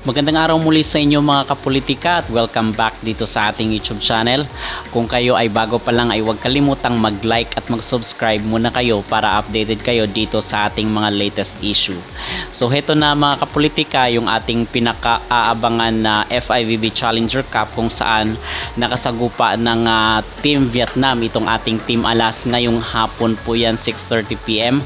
Magandang araw muli sa inyo mga kapolitika at welcome back dito sa ating YouTube channel. Kung kayo ay bago pa lang ay huwag kalimutang mag-like at mag-subscribe muna kayo para updated kayo dito sa ating mga latest issue. So heto na mga kapolitika yung ating pinaka-aabangan na FIVB Challenger Cup kung saan nakasagupa ng ah, Team Vietnam itong ating Team Alas ngayong hapon po yan 6.30pm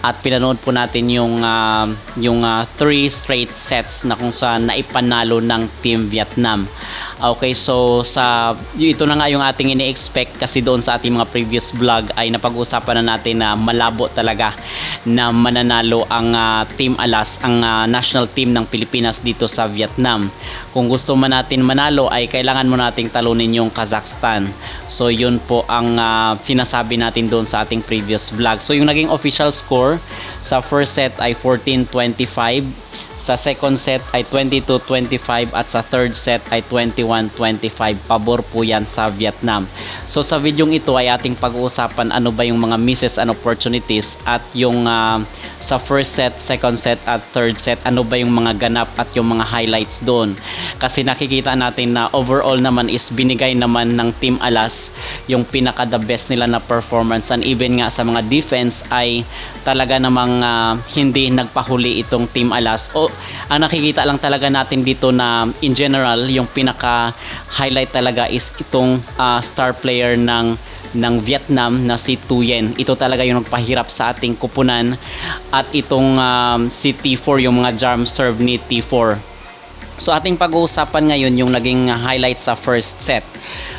at pinanood po natin yung ah, yung ah, three straight sets na kung saan naipanalo ng Team Vietnam. Okay, so sa ito na nga yung ating ini-expect kasi doon sa ating mga previous vlog ay napag-usapan na natin na malabo talaga na mananalo ang ah, Team Alas, ang ah, national team ng Pilipinas dito sa Vietnam. Kung gusto man natin manalo ay kailangan mo nating talunin yung Kazakhstan. So yun po ang ah, sinasabi natin doon sa ating previous vlog. So yung naging official score sa first set ay 14-25 sa second set ay 22-25 at sa third set ay 21-25. Pabor po yan sa Vietnam. So sa videong ito ay ating pag-uusapan ano ba yung mga misses and opportunities at yung ah, sa first set, second set at third set ano ba yung mga ganap at yung mga highlights doon. Kasi nakikita natin na overall naman is binigay naman ng Team Alas yung pinaka the best nila na performance and even nga sa mga defense ay talaga namang ah, hindi nagpahuli itong Team Alas o ang nakikita lang talaga natin dito na in general yung pinaka highlight talaga is itong ah, star player ng ng Vietnam na si Tuyen. Ito talaga yung nagpahirap sa ating kupunan at itong um, si T4 yung mga jam serve ni T4. So ating pag-uusapan ngayon yung naging highlight sa first set.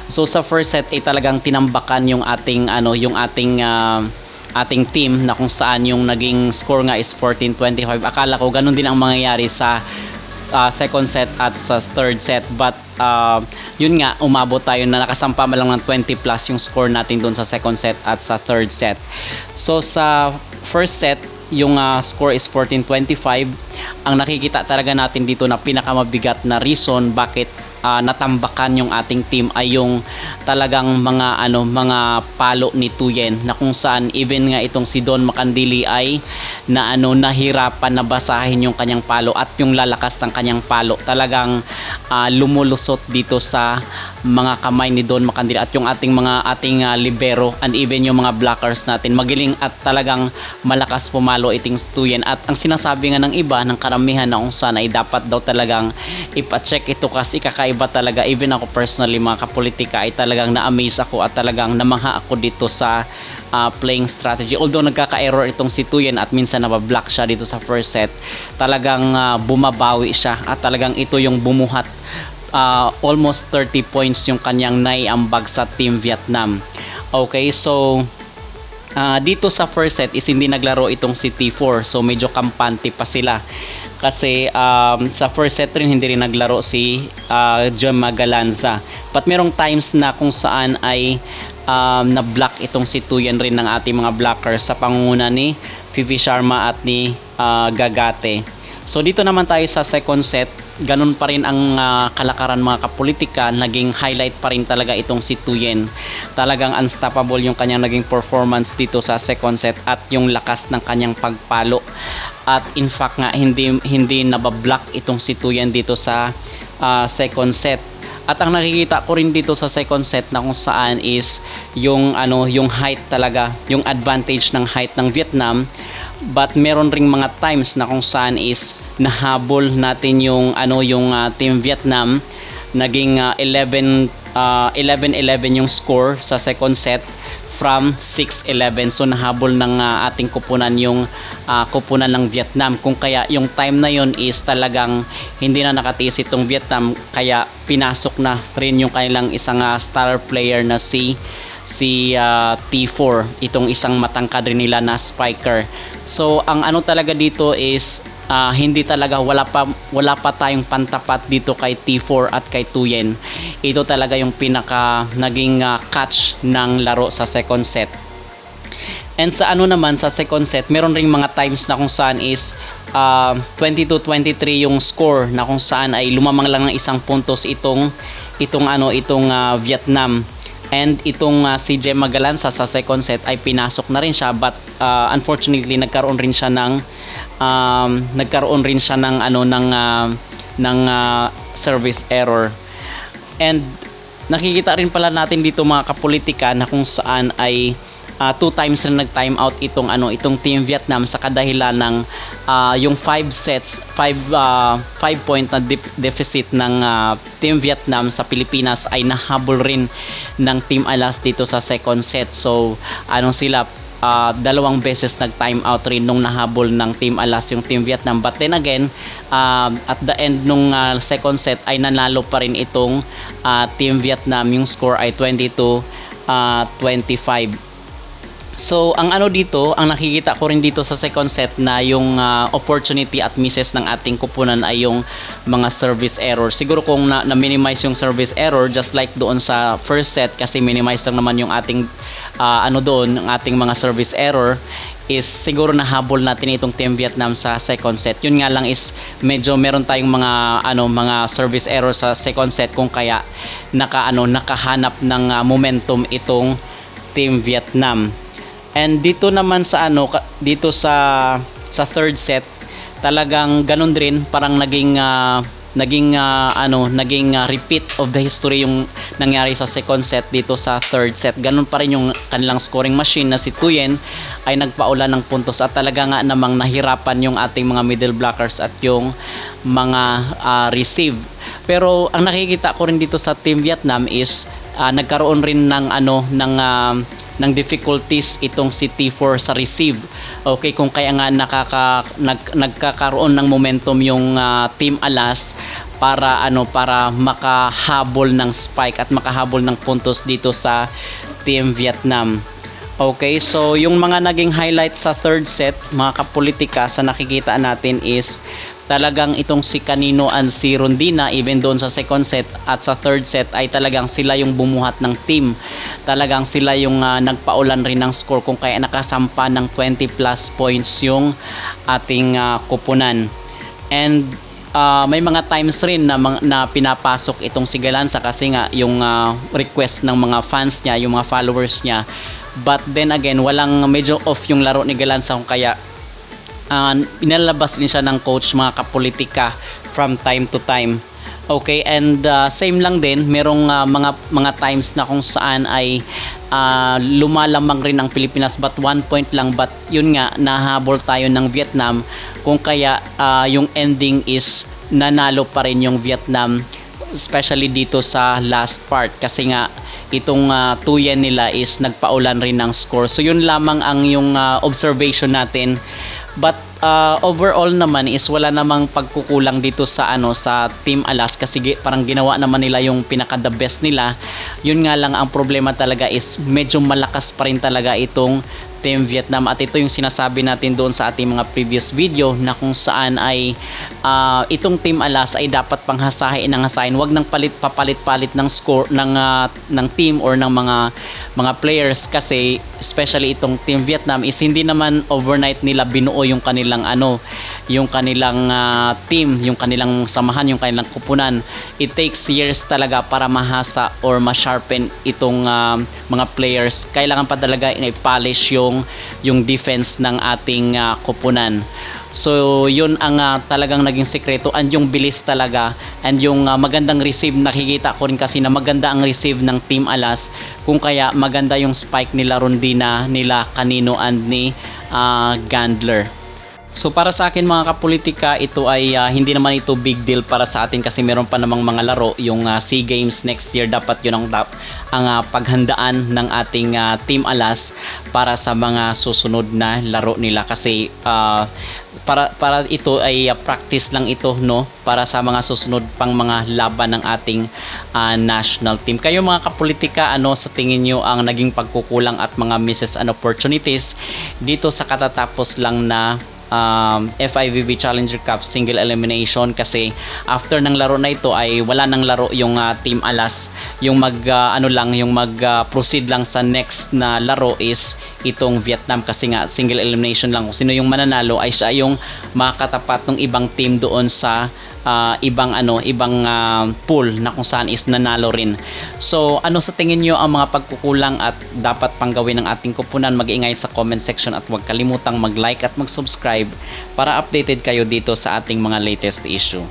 So sa first set ay talagang tinambakan yung ating ano yung ating ah, ating team na kung saan yung naging score nga is 14-25. Akala ko ganun din ang mangyayari sa ah, second set at sa third set but ah, yun nga umabot tayo na nakasampa lang ng 20 plus yung score natin doon sa second set at sa third set. So sa first set yung ah, score is 14-25 ang nakikita talaga natin dito na pinakamabigat na reason bakit ah, natambakan yung ating team ay yung talagang mga ano mga palo ni Tuyen na kung saan even nga itong si Don Makandili ay na ano nahirapan na basahin yung kanyang palo at yung lalakas ng kanyang palo talagang ah, lumulusot dito sa mga kamay ni Don Makandili at yung ating mga ating ah, libero and even yung mga blockers natin. Magiling at talagang malakas pumalo iting Tuyen. At ang sinasabi nga ng iba ng karamihan na kung saan ay dapat daw talagang ipa-check ito kasi kakaiba talaga. Even ako personally mga kapolitika ay talagang na-amaze ako at talagang namangha ako dito sa ah, playing strategy. Although nagkaka-error itong si Tuyen at minsan nabablock siya dito sa first set talagang ah, bumabawi siya at talagang ito yung bumuhat ah, almost 30 points yung kanyang naiambag sa Team Vietnam. Okay so Ah, dito sa first set is hindi naglaro itong si T4 so medyo kampante pa sila. Kasi um, sa first set rin hindi rin naglaro si uh, John Magalanza. But merong times na kung saan ay um, na-block itong si Tuyan rin ng ating mga blockers sa pangunguna ni Vivi Sharma at ni ah, Gagate. So dito naman tayo sa second set, ganun pa rin ang ah, kalakaran mga kapolitika, naging highlight pa rin talaga itong si Tuyen. Talagang unstoppable yung kanyang naging performance dito sa second set at yung lakas ng kanyang pagpalo. At in fact nga hindi hindi nabablock itong si Tuyen dito sa ah, second set. At ang nakikita ko rin dito sa second set na kung saan is yung ano yung height talaga, yung advantage ng height ng Vietnam. But meron ring mga times na kung saan is nahabol natin yung ano yung ah, team Vietnam. Naging ah, 11 ah, 11-11 yung score sa second set from 6-11 so nahabol ng ah, ating kupunan yung ah, kupunan ng Vietnam. Kung kaya yung time na yon is talagang hindi na nakatiis itong Vietnam kaya pinasok na rin yung kanilang isang ah, star player na si si ah, T4 itong isang matangkad rin nila na spiker. So ang ano talaga dito is ah, hindi talaga wala pa wala pa tayong pantapat dito kay T4 at kay Tuyen ito talaga yung pinaka naging ah, catch ng laro sa second set And sa ano naman sa second set, meron ring mga times na kung saan is uh, 22-23 yung score na kung saan ay lumamang lang ng isang puntos itong itong ano itong ah, Vietnam. And itong ah, si Jem Magalansa sa second set ay pinasok na rin siya but ah, unfortunately nagkaroon rin siya ng um, nagkaroon rin siya ng ano ng ah, ng ah, service error. And nakikita rin pala natin dito mga kapolitika na kung saan ay ah, two times na nag-time out itong ano itong Team Vietnam sa kadahilan ng ah, yung 5 sets 5 5 point na dep- deficit ng ah, Team Vietnam sa Pilipinas ay nahabol rin ng Team Alas dito sa second set. So anong sila ah, dalawang beses nag-time out rin nung nahabol ng Team Alas yung Team Vietnam. But then again, um, at the end nung ah, second set ay nanalo pa rin itong ah, Team Vietnam. Yung score ay 22 ah, 25. So, ang ano dito, ang nakikita ko rin dito sa second set na yung ah, opportunity at misses ng ating kupunan ay yung mga service error. Siguro kung na, na-minimize yung service error just like doon sa first set kasi minimize lang naman yung ating ah, ano doon, ang ating mga service error is siguro nahabol natin itong Team Vietnam sa second set. Yun nga lang is medyo meron tayong mga ano mga service error sa second set kung kaya naka ano nakahanap ng ah, momentum itong Team Vietnam. And dito naman sa ano dito sa sa third set talagang ganun din parang naging ah, naging ah, ano naging ah, repeat of the history yung nangyari sa second set dito sa third set. Ganun pa rin yung kanilang scoring machine na si Tuyen ay nagpaula ng puntos at talaga nga namang nahirapan yung ating mga middle blockers at yung mga ah, receive. Pero ang nakikita ko rin dito sa Team Vietnam is ah, nagkaroon rin ng ano ng ah, ng difficulties itong si T4 sa receive. Okay, kung kaya nga nakaka nag, nagkakaroon ng momentum yung ah, Team Alas para ano para makahabol ng spike at makahabol ng puntos dito sa Team Vietnam. Okay, so yung mga naging highlight sa third set, mga kapolitika sa nakikita natin is talagang itong si Canino and si Rondina even doon sa second set at sa third set ay talagang sila yung bumuhat ng team. Talagang sila yung ah, nagpaulan rin ng score kung kaya nakasampa ng 20 plus points yung ating ah, kupunan. And ah, may mga times rin na, na pinapasok itong si Galanza kasi nga yung ah, request ng mga fans niya, yung mga followers niya. But then again, walang medyo off yung laro ni Galanza kung kaya uh, inalabas din siya ng coach mga kapolitika from time to time. Okay, and uh, same lang din, merong uh, mga mga times na kung saan ay uh, lumalamang rin ang Pilipinas but one point lang but yun nga nahabol tayo ng Vietnam kung kaya uh, yung ending is nanalo pa rin yung Vietnam especially dito sa last part kasi nga itong uh, tuyen nila is nagpaulan rin ng score. So yun lamang ang yung uh, observation natin. But uh, overall naman is wala namang pagkukulang dito sa ano sa Team Alas kasi parang ginawa naman nila yung pinaka the best nila. Yun nga lang ang problema talaga is medyo malakas pa rin talaga itong Team Vietnam. At ito yung sinasabi natin doon sa ating mga previous video na kung saan ay ah, itong Team Alas ay dapat panghasahin ng hasahin. Wag nang palit papalit-palit ng score ng ah, ng team or ng mga mga players kasi especially itong Team Vietnam is hindi naman overnight nila binuo yung kanilang ano yung kanilang ah, team yung kanilang samahan yung kanilang kupunan. It takes years talaga para mahasa or ma-sharpen itong ah, mga players. Kailangan pa talaga i-polish yung yung defense ng ating ah, kupunan. So, yun ang ah, talagang naging sekreto and yung bilis talaga and yung ah, magandang receive nakikita ko rin kasi na maganda ang receive ng Team Alas. Kung kaya maganda yung spike nila Rondina, nila Canino and ni ah, Gandler. So para sa akin mga kapolitika, ito ay ah, hindi naman ito big deal para sa atin kasi meron pa namang mga laro. Yung ah, SEA Games next year dapat yun ang tap ang ah, paghandaan ng ating ah, Team Alas para sa mga susunod na laro nila. Kasi ah, para para ito ay ah, practice lang ito no? Para sa mga susunod pang mga laban ng ating ah, national team. Kayo mga kapolitika, ano sa tingin nyo ang naging pagkukulang at mga misses and opportunities dito sa katatapos lang na um, FIVB Challenger Cup single elimination kasi after ng laro na ito ay wala nang laro yung ah, Team Alas. Yung mag ah, ano lang yung mag ah, proceed lang sa next na laro is itong Vietnam kasi nga single elimination lang. Kung sino yung mananalo ay siya yung makakatapat ng ibang team doon sa ah, ibang ano ibang ah, pool na kung saan is nanalo rin. So ano sa tingin nyo ang mga pagkukulang at dapat pang gawin ng ating kupunan? Mag-ingay sa comment section at huwag kalimutang mag-like at mag-subscribe para updated kayo dito sa ating mga latest issue